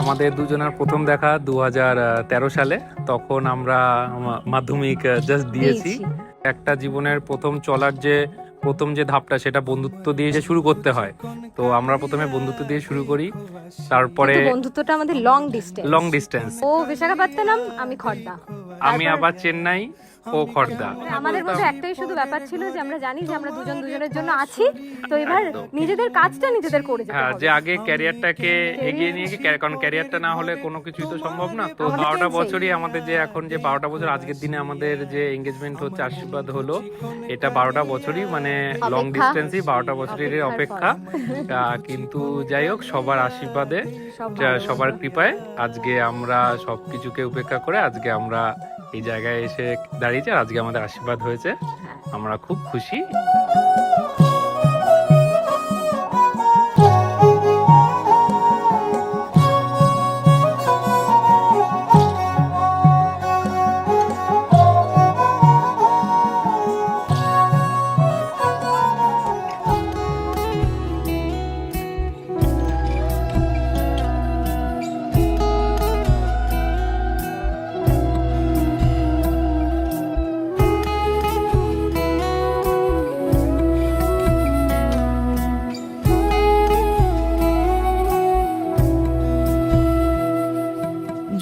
আমাদের দুজনের প্রথম দেখা দু সালে। তখন আমরা মাধ্যমিক জাস্ট দিয়েছি। একটা জীবনের প্রথম চলার যে প্রথম যে ধাপটা সেটা বন্ধুত্ব দিয়ে যে শুরু করতে হয়। তো আমরা প্রথমে বন্ধুত্ব দিয়ে শুরু করি। তারপরে বন্ধুত্বটা আমাদের লং ডিস্টেন্স লং ডিস্টেন্স ও বিশাখাপত্তনম আমি খড়দা আমি আবার চেন্নাই। ও খর্দা। আমাদের মধ্যে একটাই শুধু ব্যাপার ছিল যে আমরা জানি যে আমরা দুজন দুজনের জন্য আছি তো এবার নিজেদের কাজটা নিজেদের করে যেতে হ্যাঁ হবে। যে আগে ক্যারিয়ারটাকে এগিয়ে নিয়ে গিয়ে কারণ ক্যারিয়ারটা না হলে কোনো কিছুই তো সম্ভব না। তো বারোটা বছরই আমাদের যে এখন যে বারোটা বছর আজকের দিনে আমাদের যে এঙ্গেজমেন্ট হচ্ছে আশীর্বাদ হলো এটা বারোটা বছরই মানে লং। ডিস্টেন্সই বারোটা বছরের অপেক্ষা। কিন্তু যাই হোক সবার আশীর্বাদে সবার কৃপায় আজকে আমরা সবকিছুকে উপেক্ষা করে আজকে আমরা এই জায়গায় এসে দাঁড়িয়েছে আজকে আমাদের আশীর্বাদ হয়েছে হ্যাঁ। আমরা খুব খুশি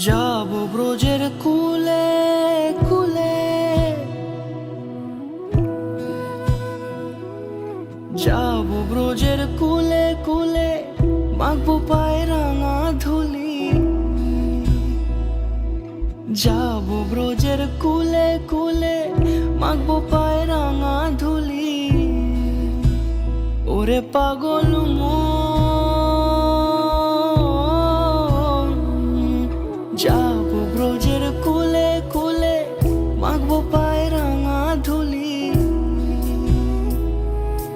যাব ব্রজের কুলে কুলে। যাব ব্রজের কুলে কুলে মাগবো পায়ে রাঙা ধুলি যাব ব্রজের কুলে কুলে মাগবো পায়ে রাঙা ধুলি ওরে পাগল